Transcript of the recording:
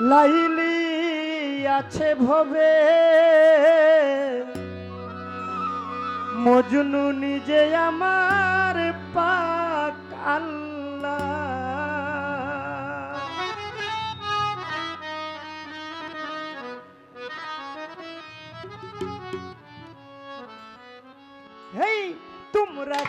লাইলি আছে ভবে। মজনু নিজে আমার পাক আল্লাহ। হেই তোমরা